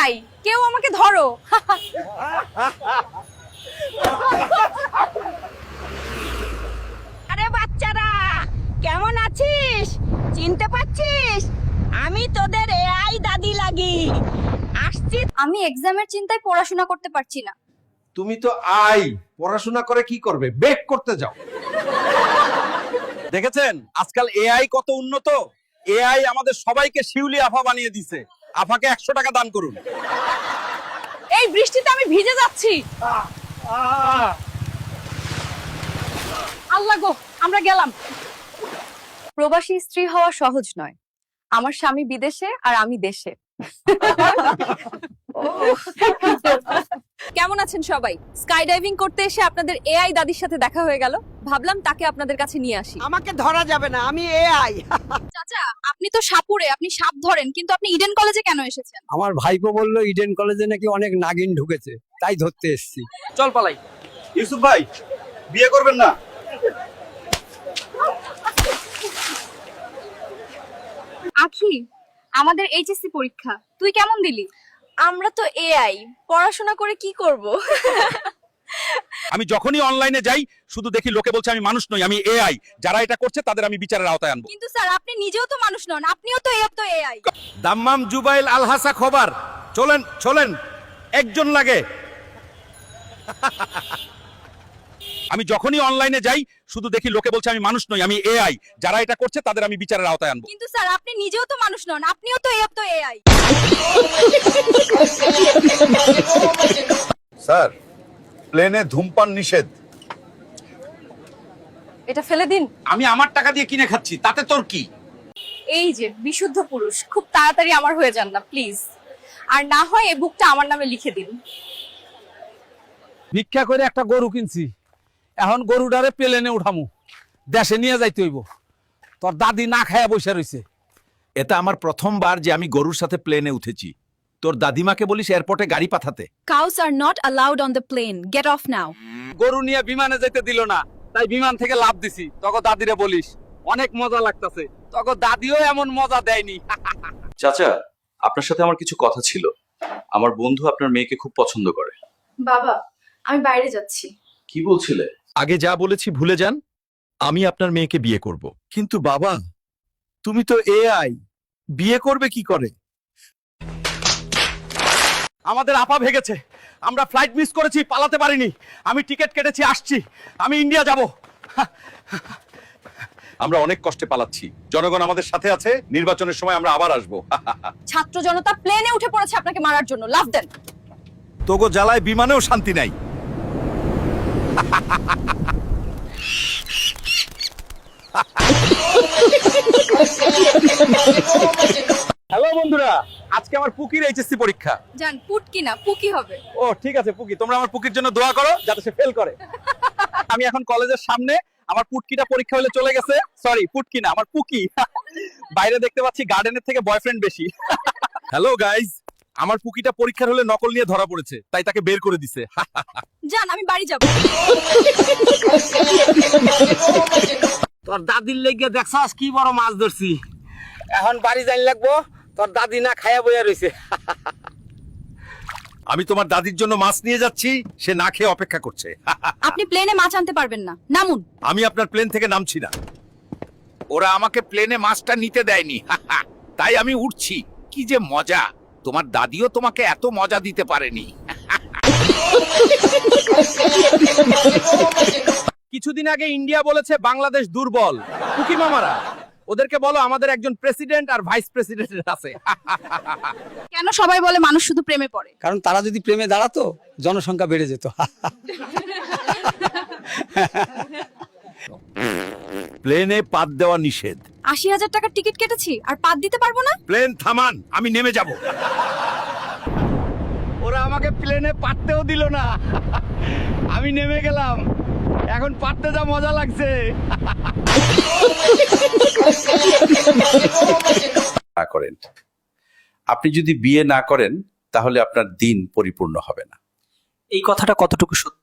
AI কেউ আমাকে ধরো। আরে বাচ্চারা, কেমন আছিস? চিনতে পারছিস? আমি তোদের এআই দাদি লাগি। আসছি। আমি এক্সামের চিন্তায় পড়াশোনা করতে পারছি না। তুমি তো আই, পড়াশোনা করে কি করবে? বেক করতে যাও। দেখেছেন? আজকাল এআই কত উন্নত। এআই আমাদের সবাইকে শিউলি আফা বানিয়ে দিছে। আফাকে একশো টাকা দান করুন। এই বৃষ্টিতে আমি ভিজে যাচ্ছি। আল্লাহ গো আমরা গেলাম। প্রবাসী স্ত্রী হওয়া সহজ নয়। আমার স্বামী বিদেশে আর আমি দেশে। কেমন আছেন সবাই? স্কাই ডাইভিং করতে এসে আপনাদের এআই দাদির সাথে দেখা হয়ে গেল। ভাবলাম তাকে আপনাদের কাছে নিয়ে আসি। আমাকে ধরা যাবে না আমি এআই। আপনি তো সাপুরে আপনি সাপ ধরেন কিন্তু আপনি ইডেন কলেজে কেন এসেছেন? আমার ভাইপো বলল ইডেন কলেজে নাকি অনেক নাগিন ঢুকেছে তাই ধরতে এসেছি। চল পালাই। ইউসুফ ভাই বিয়ে করবেন না? আখি আমাদের এইচএসসি পরীক্ষা তুই কেমন দিলি? আমরা তো এআই পড়াশোনা করে কি করব? আমি যখনই অনলাইনে যাই শুধু দেখি লোকে বলছে আমি মানুষ নই আমি এআই যারা এটা করছে তাদের আমি বিচারের আওতায় আনব। কিন্তু স্যার আপনি নিজেও তো মানুষ নন আপনিও তো এআই তো এআই দাম্মাম জুবাইল আলহাসা খবর চলেন চলেন একজন লাগে। আমি যখনই অনলাইনে যাই শুধু দেখি লোকে বলছে আমি মানুষ নই আমি এআই যারা এটা করছে তাদের আমি বিচারের আওতায় আনব। কিন্তু স্যার আপনি নিজেও তো মানুষ নন আপনিও তো এআই তো এআই স্যার প্লেনে ধূমপান নিষেধ। এটা ফেলে দিন। আমি আমার টাকা দিয়ে কিনে খাচ্ছি তাতে তোর কি? এই যে বিশুদ্ধ পুরুষ খুব তাড়াতাড়ি আমার হয়ে যান না প্লিজ। আর না হয় এই বুকটা আমার নামে লিখে দিন। ভিক্ষা করে একটা গরু কিনছি। এখন গরুটারে প্লেনে উঠামু। দেশে নিয়ে যাইতে হইব। তোর দাদি না খায়া বসে রইছে। এটা আমার প্রথমবার যে আমি গরুর সাথে প্লেনে উঠেছি। তোর দাদিমাকে বলিস এয়ারপোর্টে গাড়ি পাঠাতে। Cows are not allowed on the plane get off now গরু নিয়ে বিমানে যেতে দিল না তাই বিমান থেকে লাভ দিছি। তখন দাদিরে বলিস অনেক মজা লাগতাছে। তখন দাদিও এমন মজা দেয়নি। চাচা আপনার সাথে আমার কিছু কথা ছিল। আমার বন্ধু আপনার মেয়েকে খুব পছন্দ করে। বাবা আমি বাইরে যাচ্ছি। কি বলছিলে? আগে যা বলেছি ভুলে যান। আমি আপনার মেয়েকে বিয়ে করব। কিন্তু বাবা তুমি তো এআই বিয়ে করবে কি করে? আমাদের আপা ভেগেছে। আমরা ফ্লাইট মিস করেছি পালাতে পারিনি। আমি টিকিট কেটেছি আসছি। আমি ইন্ডিয়া যাব। আমরা অনেক কষ্টে পালাচ্ছি। জনগণ আমাদের সাথে আছে নির্বাচনের সময় আমরা আবার আসব। ছাত্র জনতা প্লেনে উঠে পড়েছে আপনাকে মারার জন্য। লাভ দেন তোগো জ্বালায় বিমানেও শান্তি নাই। আমার পুকির এইচএসসি পরীক্ষা। জান পুট কি না পুকি হবে। ও ঠিক আছে পুকি। তোমরা আমার পুকির জন্য দোয়া করো যাতে সে ফেল করে। আমি এখন কলেজের সামনে আমার পুটকিটা পরীক্ষা হলে চলে গেছে। সরি পুটকি না আমার পুকি। বাইরে দেখতে পাচ্ছি গার্ডেনের থেকে বয়ফ্রেন্ড বেশি। হ্যালো গাইজ আমার পুকিটা পরীক্ষার হলে নকল নিয়ে ধরা পড়েছে তাই তাকে বের করে দিছে। জান আমি বাড়ি যাব। তোর দাদির লেগে দেখছাস কি বড় মাছ ধরছি। এখন বাড়ি যাই লাগবো। তোর দাদি না খায়া বইয়া রইছে। আমি তোমার দাদির জন্য মাছ নিয়ে যাচ্ছি সে না খেয়ে অপেক্ষা করছে। আপনি প্লেনে মাছ আনতে পারবেন না। নামুন। আমি আপনার প্লেন থেকে নামছি না। ওরা আমাকে প্লেনে মাছটা নিতে দেয়নি। তাই আমি উঠছি। কি যে মজা। তোমার দাদিও তোমাকে এত মজা দিতে পারেনি। কিছুদিন আগে ইন্ডিয়া বলেছে বাংলাদেশ দুর্বল। কুকি মামারা। ওদেরকে বলো আমাদের একজন প্রেসিডেন্ট আর ভাইস প্রেসিডেন্ট আছে। কেন সবাই বলে মানুষ শুধু প্রেমে পড়ে? কারণ তারা যদি প্রেমে দাঁড়াতো জনসংখ্যা বেড়ে যেত। প্লেনে পাত দেওয়া নিষেধ। আশি হাজার টাকার টিকিট কেটেছি আর পাত দিতে পারব না? প্লেন থামান আমি নেমে যাব। ওরা আমাকে প্লেনে পাততেও দিল না। আমি নেমে গেলাম। এখন পাততে যা মজা লাগছে। না করেন। আপনি যদি বিয়ে না করেন তাহলে আপনার দিন পরিপূর্ণ হবে না। এই কথাটা কতটুকু সত্য?